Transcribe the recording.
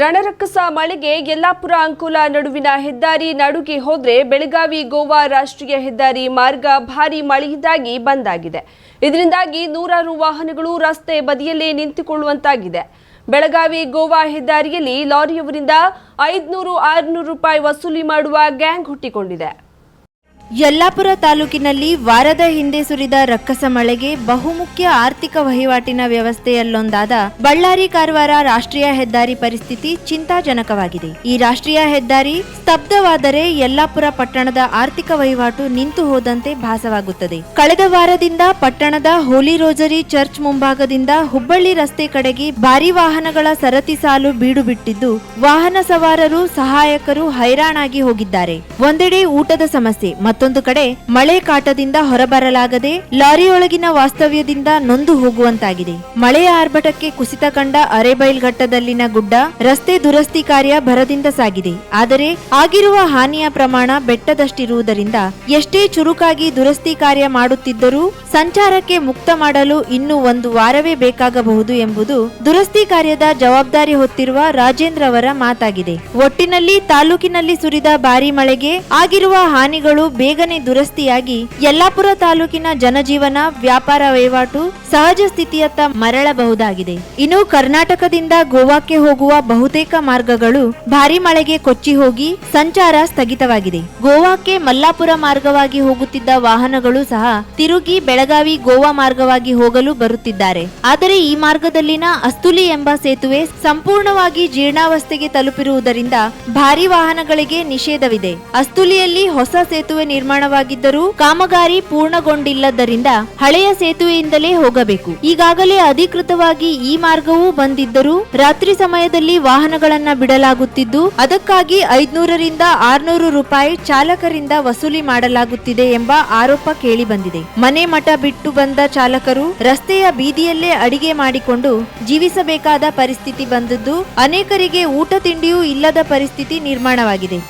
ರಣರಕ್ಕಸ ಮಳೆಗೆ ಯಲ್ಲಾಪುರ ಅಂಕೋಲ ನಡುವಿನ ಹೆದ್ದಾರಿ ನಡುಗೆ ಹೋದ್ರೆ ಬೆಳಗಾವಿ, ಗೋವಾ ರಾಷ್ಟ್ರೀಯ ಹೆದ್ದಾರಿ ಮಾರ್ಗ ಭಾರಿ ಮಳೆಯಿಂದಾಗಿ ಬಂದ್ ಆಗಿದೆ ಇದರಿಂದಾಗಿ ನೂರಾರು ವಾಹನಗಳು ರಸ್ತೆ ಬದಿಯಲ್ಲೇ ನಿಂತುಕೊಳ್ಳುವಂತಾಗಿದೆ. ಬೆಳಗಾವಿ, ಗೋವಾ ಹೆದ್ದಾರಿಯಲ್ಲಿ ಲಾರಿಯವರಿಂದ ಐದುನೂರು, ಆರುನೂರು ರೂಪಾಯಿ ವಸೂಲಿ ಮಾಡುವ ಗ್ಯಾಂಗ್ ಹುಟ್ಟಿಕೊಂಡಿದೆ. ಯಲ್ಲಾಪುರ ತಾಲೂಕಿನಲ್ಲಿ ವಾರದ ಹಿಂದೆ ಸುರಿದ ರಕ್ಕಸ ಮಳೆಗೆ ಬಹುಮುಖ್ಯ ಆರ್ಥಿಕ ವಹಿವಾಟಿನ ವ್ಯವಸ್ಥೆಯಲ್ಲೊಂದಾದ ಬಳ್ಳಾರಿ ಕಾರವಾರ ರಾಷ್ಟ್ರೀಯ ಹೆದ್ದಾರಿ ಪರಿಸ್ಥಿತಿ ಚಿಂತಾಜನಕವಾಗಿದೆ. ಈ ರಾಷ್ಟ್ರೀಯ ಹೆದ್ದಾರಿ ಸ್ತಬ್ಧವಾದರೆ ಯಲ್ಲಾಪುರ ಪಟ್ಟಣದ ಆರ್ಥಿಕ ವಹಿವಾಟು ನಿಂತು ಹೋದಂತೆ ಭಾಸವಾಗುತ್ತದೆ. ಕಳೆದ ವಾರದಿಂದ ಪಟ್ಟಣದ ಹೋಲಿ ರೋಜರಿ ಚರ್ಚ್ ಮುಂಭಾಗದಿಂದ ಹುಬ್ಬಳ್ಳಿ ರಸ್ತೆ ಕಡೆಗೆ ಭಾರಿ ವಾಹನಗಳ ಸರತಿ ಸಾಲು ಬೀಡು ಬಿಟ್ಟಿದ್ದು, ವಾಹನ ಸವಾರರು ಸಹಾಯಕರು ಹೈರಾಣಾಗಿ ಹೋಗಿದ್ದಾರೆ. ಒಂದೆಡೆ ಊಟದ ಸಮಸ್ಯೆ ಮತ್ತೊಂದು ಕಡೆ, ಮಳೆ ಕಾಟದಿಂದ ಹೊರಬರಲಾಗದೆ ಲಾರಿಯೊಳಗಿನ ವಾಸ್ತವ್ಯದಿಂದ ನೊಂದು ಹೋಗುವಂತಾಗಿದೆ. ಮಳೆಯ ಆರ್ಭಟಕ್ಕೆ ಕುಸಿತ ಕಂಡ ಅರೆಬೈಲ್ ಘಟ್ಟದಲ್ಲಿನ ಗುಡ್ಡ ರಸ್ತೆ ದುರಸ್ತಿ ಕಾರ್ಯ ಭರದಿಂದ ಸಾಗಿದೆ. ಆದರೆ ಆಗಿರುವ ಹಾನಿಯ ಪ್ರಮಾಣ ಬೆಟ್ಟದಷ್ಟಿರುವುದರಿಂದ ಎಷ್ಟೇ ಚುರುಕಾಗಿ ದುರಸ್ತಿ ಕಾರ್ಯ ಮಾಡುತ್ತಿದ್ದರೂ ಸಂಚಾರಕ್ಕೆ ಮುಕ್ತ ಮಾಡಲು ಇನ್ನು ಒಂದು ವಾರವೇ ಬೇಕಾಗಬಹುದು ಎಂಬುದು ದುರಸ್ತಿ ಕಾರ್ಯದ ಜವಾಬ್ದಾರಿ ಹೊತ್ತಿರುವ ರಾಜೇಂದ್ರ ಅವರ ಮಾತಾಗಿದೆ. ಒಟ್ಟಿನಲ್ಲಿ ತಾಲೂಕಿನಲ್ಲಿ ಸುರಿದ ಭಾರಿ ಮಳೆಗೆ ಆಗಿರುವ ಹಾನಿಗಳು ಬೇಗನೆ ದುರಸ್ತಿಯಾಗಿ ಯಲ್ಲಾಪುರ ತಾಲೂಕಿನ ಜನಜೀವನ, ವ್ಯಾಪಾರ ವಹಿವಾಟು ಸಹಜ ಸ್ಥಿತಿಯತ್ತ ಮರಳಬಹುದಾಗಿದೆ. ಇನ್ನು ಕರ್ನಾಟಕದಿಂದ ಗೋವಾಕ್ಕೆ ಹೋಗುವ ಬಹುತೇಕ ಮಾರ್ಗಗಳು ಭಾರಿ ಮಳೆಗೆ ಕೊಚ್ಚಿ ಹೋಗಿ ಸಂಚಾರ ಸ್ಥಗಿತವಾಗಿದೆ. ಗೋವಾಕ್ಕೆ ಮಲ್ಲಾಪುರ ಮಾರ್ಗವಾಗಿ ಹೋಗುತ್ತಿದ್ದ ವಾಹನಗಳು ಸಹ ತಿರುಗಿ ಬೆಳಗಾವಿ ಗೋವಾ ಮಾರ್ಗವಾಗಿ ಹೋಗಲು ಬರುತ್ತಿದ್ದಾರೆ. ಆದರೆ ಈ ಮಾರ್ಗದಲ್ಲಿನ ಅಸ್ತುಲಿ ಎಂಬ ಸೇತುವೆ ಸಂಪೂರ್ಣವಾಗಿ ಜೀರ್ಣಾವಸ್ಥೆಗೆ ತಲುಪಿರುವುದರಿಂದ ಭಾರಿ ವಾಹನಗಳಿಗೆ ನಿಷೇಧವಿದೆ. ಅಸ್ತುಲಿಯಲ್ಲಿ ಹೊಸ ಸೇತುವೆ ನಿರ್ಮಾಣವಾಗಿದ್ದರೂ ಕಾಮಗಾರಿ ಪೂರ್ಣಗೊಂಡಿಲ್ಲದರಿಂದ ಹಳೆಯ ಸೇತುವೆಯಿಂದಲೇ ಹೋಗಬೇಕು. ಈಗಾಗಲೇ ಅಧಿಕೃತವಾಗಿ ಈ ಮಾರ್ಗವೂ ಬಂದಿದ್ದರೂ ರಾತ್ರಿ ಸಮಯದಲ್ಲಿ ವಾಹನಗಳನ್ನ ಬಿಡಲಾಗುತ್ತಿದ್ದು, ಅದಕ್ಕಾಗಿ ಐದ್ನೂರರಿಂದ ಆರ್ನೂರು ರೂಪಾಯಿ ಚಾಲಕರಿಂದ ವಸೂಲಿ ಮಾಡಲಾಗುತ್ತಿದೆ ಎಂಬ ಆರೋಪ ಕೇಳಿ ಬಂದಿದೆ ಮನೆ ಮಠ ಬಿಟ್ಟು ಬಂದ ಚಾಲಕರು ರಸ್ತೆಯ ಬೀದಿಯಲ್ಲೇ ಅಡಿಗೆ ಮಾಡಿಕೊಂಡು ಜೀವಿಸಬೇಕಾದ ಪರಿಸ್ಥಿತಿ ಬಂದದ್ದು, ಅನೇಕರಿಗೆ ಊಟ ತಿಂಡಿಯೂ ಇಲ್ಲದ ಪರಿಸ್ಥಿತಿ ನಿರ್ಮಾಣವಾಗಿದೆ.